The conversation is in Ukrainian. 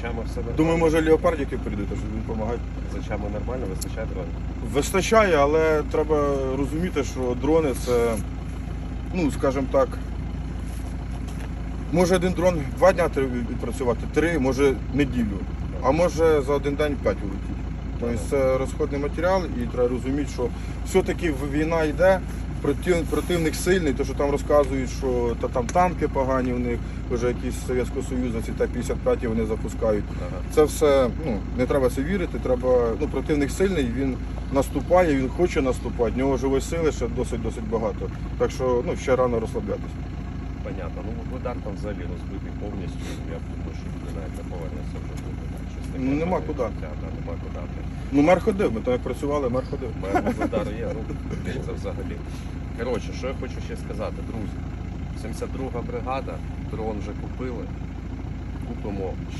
очами все нормально. Думаю, може леопардики прийдуть, щоб він допомагати. З очами нормально, вистачає дронів. Вистачає, але треба розуміти, що дрони це, ну, скажімо так, може один дрон два дня треба відпрацювати, три, може неділю, а може за один день п'ять улетіти. Тобто це розходний матеріал і треба розуміти, що все-таки війна йде, против- противник сильний, то що там розказують, що та там танки погані, у них вже якісь Совєтського Союзу, ці Т-55 вони запускають. Ага. Це все ну, не треба це вірити. Треба, ну, противник сильний, він наступає, він хоче наступати, в нього живої сили ще досить досить багато. Так що ну, ще рано розслаблятися. Понятно. Ну Вугледар там взагалі розбитий повністю. Я думаю, що Ну, нема куди. Да, да, нема куди. Ну, мер ходив, ми там як працювали, мер ходив. Мер Вугледар є, ну це взагалі. Коротше, що я хочу ще сказати, друзі. 72 бригада, дрон вже купили. Купимо ще